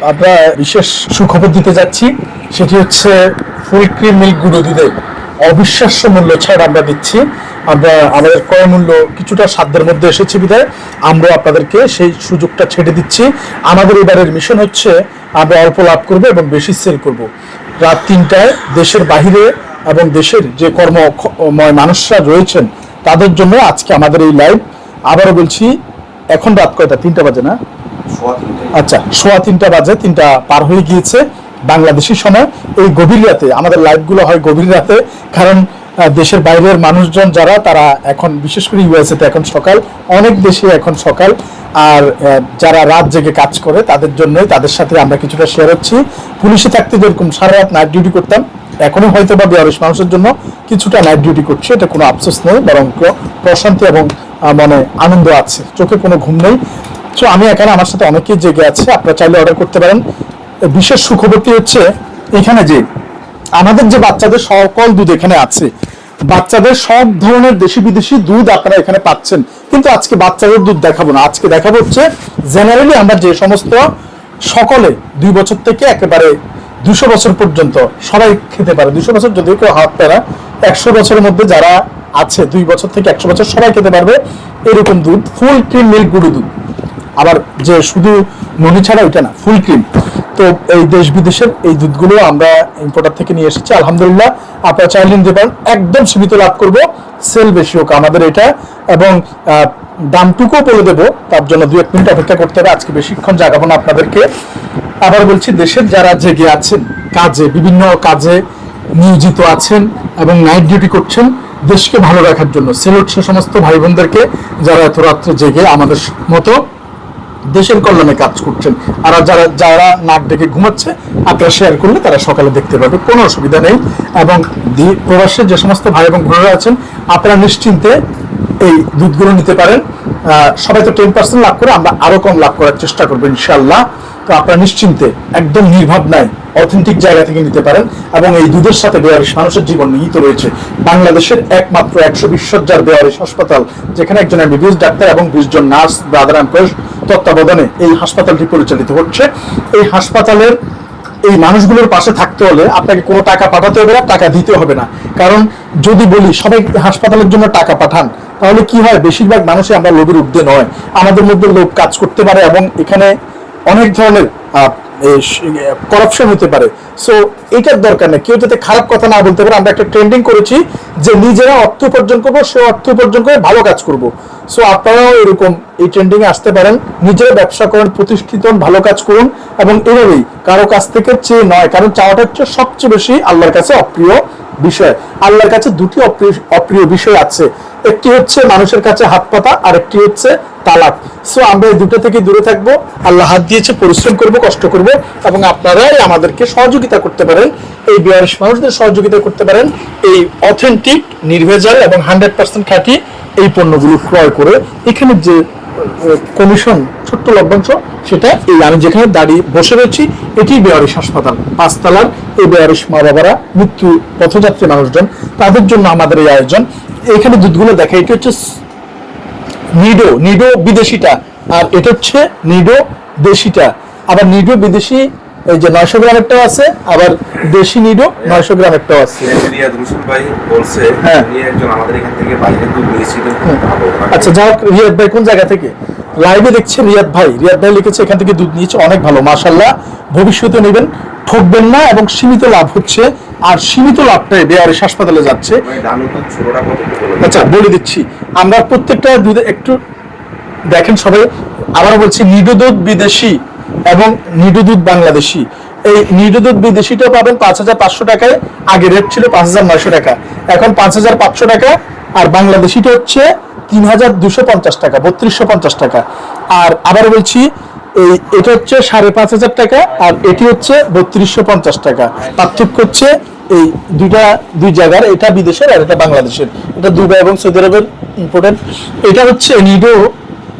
আমরা বিশেষ সুখবর দিতে যাচ্ছি। সেটি হচ্ছে ফুল ক্রিম মিল্ক গুঁড়ো দুধে অবিশ্বাস্য মূল্য ছাড় আমরা দিচ্ছি। আমরা, আমাদের ক্রয় মূল্য কিছুটা সাধ্যের মধ্যে এসেছে বিধায় আমরা আপনাদেরকে সেই সুযোগটা ছেড়ে দিচ্ছি। আমাদের এবারের মিশন হচ্ছে আমরা অল্প লাভ করব এবং বেশি সেল করব। রাত তিনটায় দেশের বাহিরে এবং দেশের যে কর্মময় মানুষরা রয়েছেন, তাদের জন্য আজকে আমাদের এই লাইভ আবারও বলছি, এখন রাত কয়টা? তিনটা বাজে না? আচ্ছা সোয়া তিনটা বাজে, তিনটা পার হয়ে গিয়েছে বাংলাদেশি সময়। এই গভীর রাতে, আমাদের লাইভগুলো হয় গভীর রাতে, কারণ দেশের বাইরের মানুষজন যারা, তারা এখন, বিশেষ করে ইউএসএতে এখন সকাল, অনেক দেশে এখন সকাল। আর যারা রাত জেগে কাজ করে, তাদের জন্যই তাদের সাথে আমরা কিছুটা শেয়ার হচ্ছি। পুলিশে থাকতে যেরকম সারা রাত নাইট ডিউটি করতাম এখনও হয়তো বা বেয়ারিশ মানুষের জন্য কিছুটা নাইট ডিউটি করছে, এটা কোনো আফসোস নেই, বরং প্রশান্তি এবং মনে আনন্দ আছে। চোখে কোনো ঘুম নেই। তো আমি এখানে আমার সাথে অনেকেই জেগে আছে, আপনারা চাইলে অর্ডার করতে পারেন। বিশেষ সুখবরটি হচ্ছে, এখানে যে আমাদের যে বাচ্চাদের সকল দুধ এখানে আছে, বাচ্চাদের সব ধরনের দেশি বিদেশি দুধ আপনারা এখানে পাচ্ছেন। কিন্তু আজকে বাচ্চাদের দুধ দেখাবো না। আজকে দেখাবো হচ্ছে জেনারেলি আমরা যে সমস্ত সকলে দুই বছর থেকে একেবারে দুশো বছর পর্যন্ত সবাই খেতে পারে, দুশো বছর যদিও কেউ হাত পারে একশো বছরের মধ্যে যারা আছে, দুই বছর থেকে একশো বছর সবাই খেতে পারবে এরকম দুধ ফুল ক্রিম মিল্ক গুঁড়ো দুধ। আবার যে শুধু ননি ছাড়া ওইটা না ফুল ক্রিম তো এই দেশ বিদেশের এই দুধগুলো আমরা ইম্পোর্টার থেকে নিয়ে এসেছি। আলহামদুলিল্লাহ, আপনারা চাইলে নিতে পারেন। একদম সীমিত লাভ করব সেল বেশি হোক আমাদের এটা। এবং দামটুকুও বলে দেবো, তার জন্য দু এক মিনিট অপেক্ষা করতে হবে। আজকে বেশিক্ষণ জাগাবো না আপনাদেরকে। আবার বলছি, দেশের যারা জেগে আছেন, কাজে, বিভিন্ন কাজে নিয়োজিত আছেন এবং নাইট ডিউটি করছেন, দেশকে ভালো রাখার জন্য সেলুট সে সমস্ত ভাই বোনদেরকে যারা এত রাত্রে জেগে আমাদের মতো দেশের কল্যাণে কাজ করছেন। আর যারা যারা নাক ডেকে ঘুমাচ্ছে, আপনারা শেয়ার করলে তারা সকালে দেখতে পাবে, কোনো অসুবিধা নেই। এবং প্রবাসে যে সমস্ত ভাই এবং বোনেরা আছেন, আপনারা নিশ্চিন্তে এই দুধগুলো নিতে পারেন। সবাই তো টেন পার্সেন্ট লাভ করে, আমরা আরও কম লাভ করার চেষ্টা করব ইনশাল্লাহ আপনারা নিশ্চিন্তে একদম নির্ভাব নাই অথেন্টিক জায়গা থেকে নিতে পারেন এবং এই দুধের সাথে বেয়ারিশ মানুষের জীবন নিহিত রয়েছে। বাংলাদেশের একমাত্র একশো বিশ বেয়ারিশ হাসপাতাল, যেখানে একজন এমবিবিএস ডাক্তার এবং বিশ জন নার্স, ব্রাদার এমপ্লয়ের তত্ত্বাবধানে এই হাসপাতালটি পরিচালিত হচ্ছে। এই হাসপাতালের এই মানুষগুলোর পাশে থাকতে হলে আপনাকে কোনো টাকা পাঠাতে হবে না, টাকা দিতে হবে না। কারণ যদি বলি, সবাই হাসপাতালের জন্য টাকা পাঠান, তাহলে কি হয়? বেশিরভাগ মানুষই আমরা লোভের ঊর্ধ্বে নয়। আমাদের মধ্যে লোভ কাজ করতে পারে এবং এখানে অনেক ধরনের করাপশন হতে পারে। সো এটার দরকার নেই। কেউ যাতে খারাপ কথা না বলতে পারে, আমরা একটা ট্রেন্ডিং করেছি যে নিজেরা অর্থ উপার্জন করব, সে অর্থ উপার্জন করে ভালো কাজ করব। সো আপনারাও এরকম এই ট্রেন্ডিং আসতে পারেন। নিজেরা ব্যবসা করেন, প্রতিষ্ঠিত ভালো কাজ করুন এবং এভাবেই কারও কাছ থেকে চেয়ে নয়, কারণ চাওয়াটা হচ্ছে সবচেয়ে বেশি আল্লাহর কাছে অপ্রিয়। বিষয়। আল্লাহর কাছে দুটি অপ্রিয় বিষয় আছে। একটি হচ্ছে মানুষের কাছে হাত পাতা আর একটি হচ্ছে তালাক। সো আমরা এই দুটো থেকে দূরে থাকব। আল্লাহ হাত দিয়েছে, পরিশ্রম করব, কষ্ট করব এবং আপনারাই আমাদেরকে সহযোগিতা করতে পারেন। এই বিয়ারিশ মানুষদের সহযোগিতা করতে পারেন। এই অথেন্টিক নির্ভেজাল এবং হান্ড্রেড পার্সেন্ট খাঁটি এই পণ্যগুলো ক্রয় করে এখানে যে কমিশন, ছোট্ট লভ্যাংশ, সেটা এই আমি যেখানে দাঁড়িয়ে বসে রয়েছি, এটি বেয়ারিশ হাসপাতাল, পাঁচতলার এই বেয়ারিশ মা বাবারা মৃত্যু পথযাত্রী মানুষজন, তাদের জন্য আমাদের এই আয়োজন। এখানে দুধগুলো দেখে, এটি হচ্ছে নিডো নিডো বিদেশিটা, আর এটা হচ্ছে নিডো দেশিটা। আবার নিডো বিদেশি এই যে নয়শো গ্রামেরটাও আছে আবার দেশি নিডো নয়শো গ্রামেরটাও আছে। ভাই বলছে হ্যাঁ। একজন আমাদের এখান থেকে বাইরে ওনাকে- আচ্ছা যাই হোক রিয়াদ ভাই কোন জায়গা থেকে? লাইভে দেখছে রিয়াদ ভাই। রিয়াদ ভাই লিখেছে এখান থেকে দুধ নিয়েছে অনেক ভালো মাশাল্লাহ ভবিষ্যতে নেবেন ঠকবেন না এবং সীমিত লাভ হচ্ছে। আর সীমিত লাভটাই বেয়ারিশ হাসপাতালে যাচ্ছে। দিন। আচ্ছা বলে দিচ্ছি আমরা প্রত্যেকটা দুধে একটু দেখেন সবাই আবার বলছি নিডো দুধ বিদেশি। এবং নিডো দুধ বাংলাদেশি। এই নিডো দুধ বিদেশিটা পাবেন পাঁচ হাজার পাঁচশো টাকায়, আগে রেট ছিল পাঁচ হাজার নয়শো টাকা। এখন পাঁচ হাজার পাঁচশো টাকা, আর বাংলাদেশিটা হচ্ছে তিন হাজার দুশো পঞ্চাশ টাকা, বত্রিশশো পঞ্চাশ টাকা। আর আবার বলছি, এই, এটা হচ্ছে সাড়ে পাঁচ হাজার টাকা, আর এটি হচ্ছে বত্রিশশো পঞ্চাশ টাকা। পার্থক্য হচ্ছে এই দুইটা, দুই জায়গার, এটা বিদেশের আর এটা বাংলাদেশের। এটা দুবাই এবং সৌদি আরবের ইম্পোর্টেন্ট এটা হচ্ছে নিডো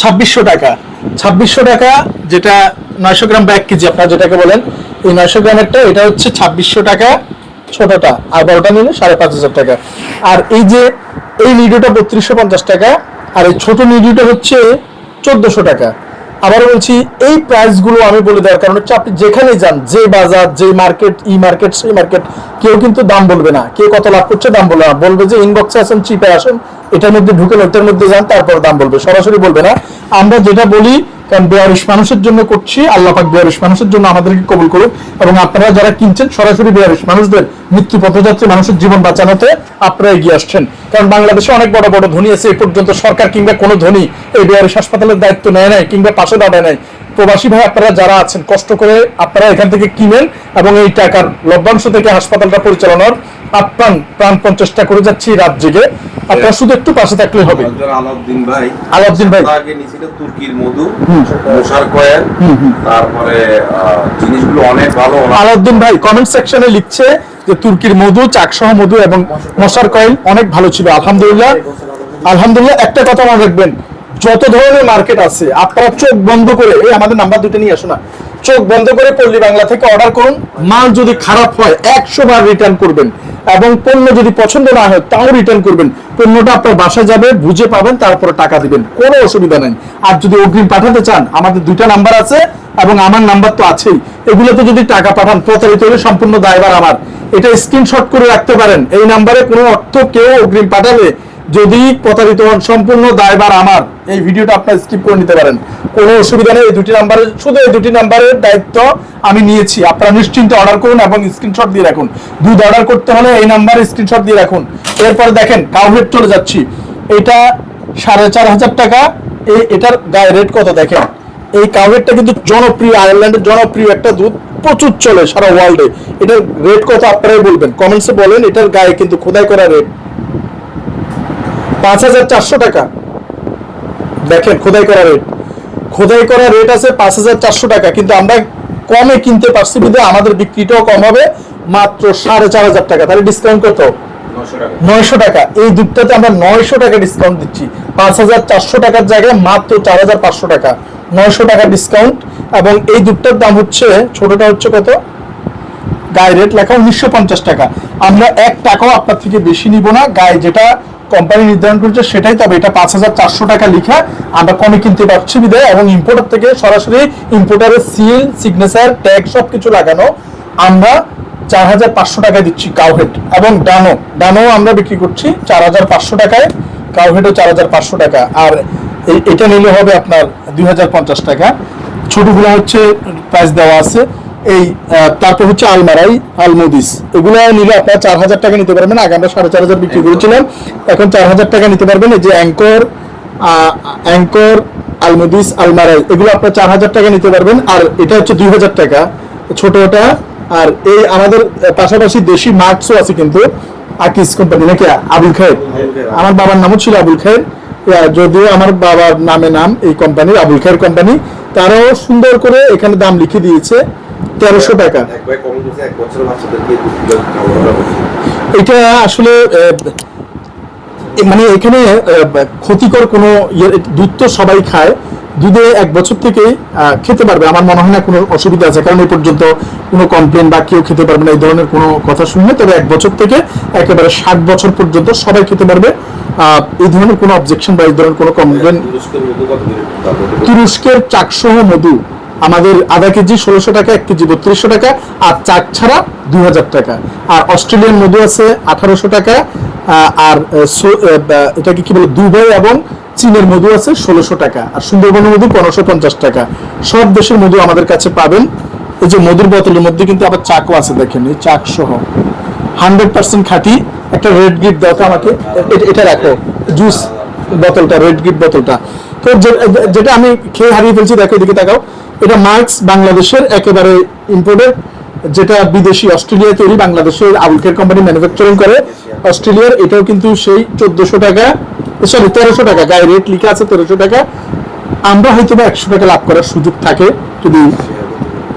ছাব্বিশশো টাকা। ছাব্বিশশো টাকা যেটা নয়শো গ্রাম বা এক কেজি, আপনারা যেটাকে বলেন, এই নয়শো গ্রামেরটা, এটা হচ্ছে ছাব্বিশশো টাকা ছোটটা, আর বড়টা নিলে সাড়ে পাঁচ হাজার টাকা। আর এই যে, এই নিডোটা বত্রিশশো পঞ্চাশ টাকা, আর এই ছোট নিডোটা হচ্ছে চোদ্দশো টাকা। আবার বলছি, এই প্রাইসগুলো আমি বলে দেওয়ার কারণ হচ্ছে, আপনি যেখানে যান, যে বাজার, যে মার্কেট, ই মার্কেট, সেই মার্কেট, কেউ কিন্তু দাম বলবে না। কে কত লাভ করছে দাম বলবে না। বলবে যে ইনবক্সে আসেন চিপে আসেন, এটার মধ্যে ঢুকেন ওটার মধ্যে যান, তারপর দাম বলবে। সরাসরি বলবে না। আমরা যেটা বলি কারণ বেয়ারিশ মানুষের জন্য করছি, আল্লাহ বেয়ারিশ মানুষের জন্য আমাদেরকে কবুল করুক। এবং আপনারা যারা কিনছেন, সরাসরি বেয়ারিশ মানুষদের মৃত্যু পথে যাচ্ছে, মানুষের জীবন বাঁচানোতে আপনারা এগিয়ে আসছেন। কারণ বাংলাদেশে অনেক বড় বড় ধনী আছে এই পর্যন্ত সরকার কিংবা কোনো ধনী এই বেয়ারিশ হাসপাতালের দায়িত্ব নেয় নাই, কিংবা পাশে দাঁড়ায় নাই। প্রবাসী ভাই আপনারা যারা আছেন কষ্ট করে আপনারা এখান থেকে কিনেন এবং এই টাকার লভ্যাংশ থেকে হাসপাতালটা পরিচালনার আপ্রাণ প্রাণপণ চেষ্টা করে যাচ্ছি রাত জেগে। আপনারা শুধু একটু পাশে থাকলে হবে। আলাউদ্দিন ভাই। আলাউদ্দিন ভাই। আগে নিয়েছিল তুর্কির মধু মশার কয়েল। তারপরে জিনিসগুলো অনেক ভালো আলাউদ্দিন ভাই কমেন্ট সেকশনে লিখছে যে তুর্কির মধু চাকসহ মধু এবং মশার কয়েল অনেক ভালো ছিল। আলহামদুলিল্লাহ। আলহামদুলিল্লাহ একটা কথা মনে রাখবেন। যত ধরনের মার্কেট আছে, আপনারা চোখ বন্ধ করে, এই আমাদের নাম্বার দুটো নিয়ে আসো না। চোখ বন্ধ করে পল্লী বাংলা থেকে অর্ডার করুন। মাল যদি খারাপ হয়, একশো বার রিটার্ন করবেন। এবং পণ্য যদি পছন্দ না হয়, তাও রিটার্ন করবেন। পণ্যটা আপনার বাসায় যাবে, বুঝে পাবেন, তারপরে টাকা দিবেন। কোনো অসুবিধা নেই। আর যদি অগ্রিম পাঠাতে চান, আমাদের দুইটা নাম্বার আছে এবং আমার নাম্বার তো আছেই। এগুলোতে যদি টাকা পাঠান, প্রতারিত হলে সম্পূর্ণ দায়বার আমার। এটা স্ক্রিনশট করে রাখতে পারেন। এই নাম্বারে কোনো অর্থ কেউ অগ্রিম পাঠালে যদি প্রতারিত হন, সম্পূর্ণ দায়ভার আমার। এই ভিডিওটা আপনার স্কিপ করে নিতে পারেন। কোনো অসুবিধা নেই, এই দুটি নাম্বারে শুধু এই দুটি নাম্বারের দায়িত্ব আমি নিয়েছি। আপনারা নিশ্চিন্তে অর্ডার করুন এবং স্ক্রিনশট দিয়ে রাখুন। দুধ অর্ডার করতে হলে এই নাম্বারে স্ক্রিনশট দিয়ে রাখুন। এরপরে দেখেন কাউহেড চলে যাচ্ছি। এটা সাড়ে চার হাজার টাকা। এই এটার গায়ে রেট কত দেখেন? এই কাউহেডটা কিন্তু জনপ্রিয়, আয়ারল্যান্ডের জনপ্রিয় একটা দুধ। প্রচুর চলে সারা ওয়ার্ল্ডে এটার রেট কত আপনারাই বলবেন। কমেন্টসে বলেন, এটার গায়ে কিন্তু খোদাই করা রেট পাঁচ হাজার চারশো টাকা। দেখেন খোদাই করা রেট খোদাই করা রেট আছে পাঁচ হাজার চারশো টাকা কিন্তু আমরা কমে কিনতে পারছি বিধে আমাদের বিক্রিটাও কম হবে মাত্র সাড়ে চার হাজার টাকা। তাহলে ডিসকাউন্ট কত? নয়শো টাকা। এই দুধটাতে আমরা নয়শো টাকা ডিসকাউন্ট দিচ্ছি। পাঁচ হাজার চারশো টাকার জায়গায় মাত্র চার হাজার পাঁচশো টাকা। নয়শো টাকা ডিসকাউন্ট এবং এই দুধটার দাম হচ্ছে ছোটটা হচ্ছে কত? গায়ে রেট লেখা উনিশশো পঞ্চাশ টাকা। আমরা এক টাকাও আপনার থেকে বেশি নিব না। গায়ে যেটা কোম্পানি নির্ধারণ করেছে সেটাই তবে এটা পাঁচ হাজার চারশো টাকা লিখা আমরা কমে কিনতে পারছি বিদায় এবং ইম্পোর্টার থেকে সরাসরি ইম্পোর্টারের সিল সিগনেচার ট্যাগ সব কিছু লাগানো আমরা চার হাজার পাঁচশো টাকায় দিচ্ছি কাউহেড এবং ডানো। ডানো আমরা বিক্রি করছি চার হাজার পাঁচশো টাকায় কাউহেডও চার হাজার পাঁচশো টাকা। আর এটা নিলে হবে আপনার দুই হাজার পঞ্চাশ টাকা। ছোটগুলো হচ্ছে প্রাইস দেওয়া আছে। এই তারপর হচ্ছে আলমারাই আলমুদিস। এগুলো নিলে আপনারা চার হাজার টাকা নিতে পারবেন। আগে আমরা সাড়ে চার হাজার বিক্রি করেছিলাম। এখন চার হাজার টাকা নিতে পারবেন। এই যে অ্যাঙ্কর অ্যাঙ্কর আলমুদিস আলমারাই এগুলো আপনার চার হাজার টাকা নিতে পারবেন। আর এটা হচ্ছে দুই হাজার টাকা। ছোটটা। আর এই আমাদের পাশাপাশি দেশি মার্কসও আছে কিন্তু। আকিস কোম্পানি নাকি? আবুল খায়ের। আমার বাবার নামও ছিল আবুল খায়ের। যদিও আমার বাবার নামে নাম এই কোম্পানির আবুল খায়ের কোম্পানি। তারাও সুন্দর করে এখানে দাম লিখে দিয়েছে। তেরোশো টাকা। এটা আসলে মানে এখানে ক্ষতিকর কোনো ইয়ে দুধ তো সবাই খায়। দুধে এক বছর থেকে খেতে পারবে। আমার মনে হয় না কোনো অসুবিধা আছে কারণ এই পর্যন্ত কোনো কমপ্লেন বা কেউ খেতে পারবে না এই ধরনের কোনো কথা শুনলে। তবে এক বছর থেকে একেবারে ষাট বছর পর্যন্ত সবাই খেতে পারবে। আহ, এই ধরনের কোনো অবজেকশন বা এই ধরনের কোনো কমপ্লেন? তুরস্কের চাকসহ মধু। আমাদের আধা কেজি ষোলোশো টাকা, এক কেজি বত্রিশশো টাকা, আর চাক ছাড়া দুই হাজার টাকা। আর অস্ট্রেলিয়ান মধু আছে আঠারোশো টাকা আর এটাকে কি বলে, দুবাই এবং চীনের মধু আছে ষোলোশো টাকা, আর সুন্দরবনের মধু পনেরোশো পঞ্চাশ টাকা। সব দেশের মধু আমাদের কাছে পাবেন। এই যে মধুর বোতলের মধ্যে কিন্তু আবার চাকও আছে দেখেন, এই চাক সহ। হান্ড্রেড পার্সেন্ট খাঁটি, একটা রেড গিট দাও আমাকে এটা রাখো, জুস বোতলটা, রেড গিট বোতলটা। তো যেটা আমি খেয়ে হারিয়ে ফেলছি, দেখো এদিকে তাকাও। এটা মার্কস বাংলাদেশের একেবারে ইম্পোর্টেড যেটা বিদেশি অস্ট্রেলিয়া তৈরি, বাংলাদেশের আবুলকের কোম্পানি ম্যানুফ্যাকচারিং করে। অস্ট্রেলিয়ার এটাও কিন্তু সেই চোদ্দশো টাকা সরি তেরোশো টাকা, গায়ে রেট লিখে আছে তেরোশো টাকা। আমরা হয়তো বা একশো টাকা লাভ করার সুযোগ থাকে যদি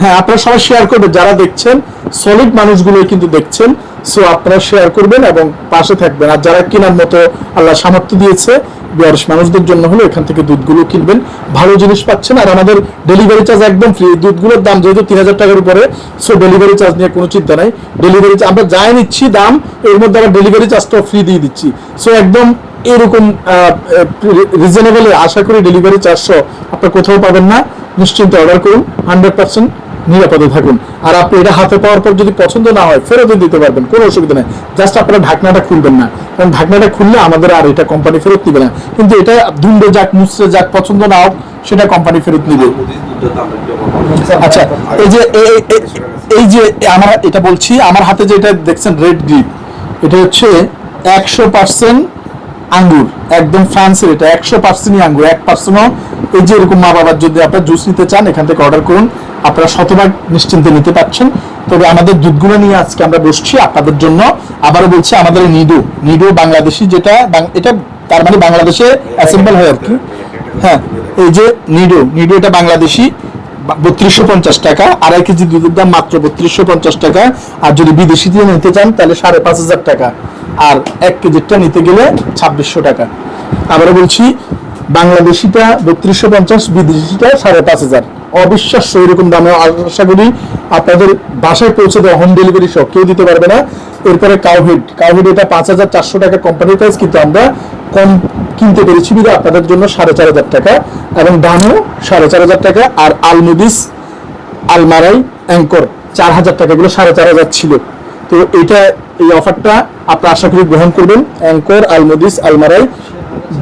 হ্যাঁ আপনারা সবাই শেয়ার করবেন, যারা দেখছেন সলিড মানুষগুলোই কিন্তু দেখছেন সো আপনারা শেয়ার করবেন এবং পাশে থাকবেন। আর যারা কেনার মতো আল্লাহ সামর্থ্য দিয়েছে বয়স মানুষদের জন্য হলো এখান থেকে দুধগুলো কিনবেন। ভালো জিনিস পাচ্ছেন, আর আমাদের ডেলিভারি চার্জ একদম ফ্রি দুধগুলোর দাম যেহেতু তিন হাজার টাকার উপরে সো ডেলিভারি চার্জ নিয়ে কোনো চিন্তা নাই। ডেলিভারি আমরা যাই নিচ্ছি দাম, এর মধ্যে আবার ডেলিভারি চার্জটাও ফ্রি দিয়ে দিচ্ছি। সো একদম এরকম রিজনেবল আশা করি ডেলিভারি চারশো আপনার কোথাও পাবেন না। নিশ্চিন্তে অর্ডার করুন হান্ড্রেড পার্সেন্ট নিরাপদে থাকুন। আর আপনি এটা হাতে পাওয়ার পর যদি পছন্দ না হয় ফেরতও দিতে পারবেন, কোনো অসুবিধা নেই। জাস্ট আপনারা ঢাকনাটা খুলবেন না। কারণ ঢাকনাটা খুললে আমাদের আর এটা কোম্পানি ফেরত দিবে না। কিন্তু এটা ধুন্দে যাক মুসরে যাক, পছন্দ না হোক, সেটা কোম্পানি ফেরত নিবে। আচ্ছা এই যে, এই- যে আমরা, এটা বলছি, আমার হাতে যেটা দেখছেন রেড গ্রিপ এটা হচ্ছে একশো পার্সেন্ট আঙ্গুর, একদম ফ্রান্সের এটা, একশো পার্সেন্টই আঙ্গুর, এক পার্সেন্টও এই যে এরকম মা বাবার যদি আপনার জুস নিতে চান, এখান থেকে অর্ডার করুন। আপনারা শতভাগ নিশ্চিন্তে নিতে পারছেন। তবে আমাদের দুধগুলো নিয়ে আজকে আমরা বসছি আপনাদের জন্য। আবারও বলছি, আমাদের নিডু নিডু বাংলাদেশি যেটা এটা তার মানে বাংলাদেশে অ্যাসেম্বল হয় আর কি। হ্যাঁ এই যে নিডো নিডো এটা বাংলাদেশি বত্রিশশো পঞ্চাশ টাকা, আড়াই কেজি দুধের দাম মাত্র বত্রিশশো পঞ্চাশ টাকা। আর যদি বিদেশি দিয়ে নিতে চান, তাহলে সাড়ে পাঁচ হাজার টাকা। আর এক কেজিরটা নিতে গেলে ছাব্বিশশো টাকা। আবারও বলছি, বাংলাদেশিটা বত্রিশশো পঞ্চাশ, বিদেশিটা সাড়ে পাঁচ হাজার। অবিশ্বাস্য এরকম দামে আশা করি আপনাদের বাসায় পৌঁছে দেওয়া হোম ডেলিভারি সহ কেউ দিতে পারবে না। এরপরে কাউহিড কাউহিড এটা পাঁচ হাজার চারশো টাকা কোম্পানির প্রাইস কিন্তু আমরা কম কিনতে পেরেছি বিধে আপনাদের জন্য সাড়ে চার হাজার টাকা এবং দামও সাড়ে চার হাজার টাকা। আর আলমুদিস আলমারাই অ্যাঙ্কর চার হাজার টাকা এগুলো সাড়ে চার হাজার ছিল। তো এটা এই অফারটা আপনারা আশা করি গ্রহণ করবেন। অ্যাঙ্কর আলমুদিস আলমারাই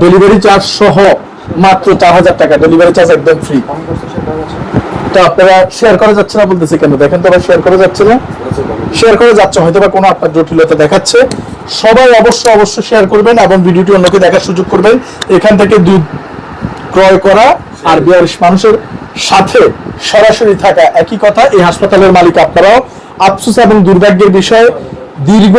ডেলিভারি চার্জ সহ মাত্র চার হাজার টাকা। ডেলিভারি চার্জ একদম ফ্রি তো আপনারা শেয়ার করা যাচ্ছে না বলতেছে কেন? দেখেন তো আবার শেয়ার করা যাচ্ছে না। শেয়ার করে যাচ্ছে হয়তো বা কোনো আপনার জটিলতা দেখাচ্ছে। সবাই অবশ্য অবশ্য শেয়ার করবেন এবং ভিডিওটি অন্যকে দেখার সুযোগ করবেন। এখান থেকে দুধ ক্রয় করা আর বিয়ারিশ মানুষের সাথে সরাসরি থাকা একই কথা। এই হাসপাতালের মালিক আপনারাও। আফসোস এবং দুর্ভাগ্যের বিষয় দীর্ঘ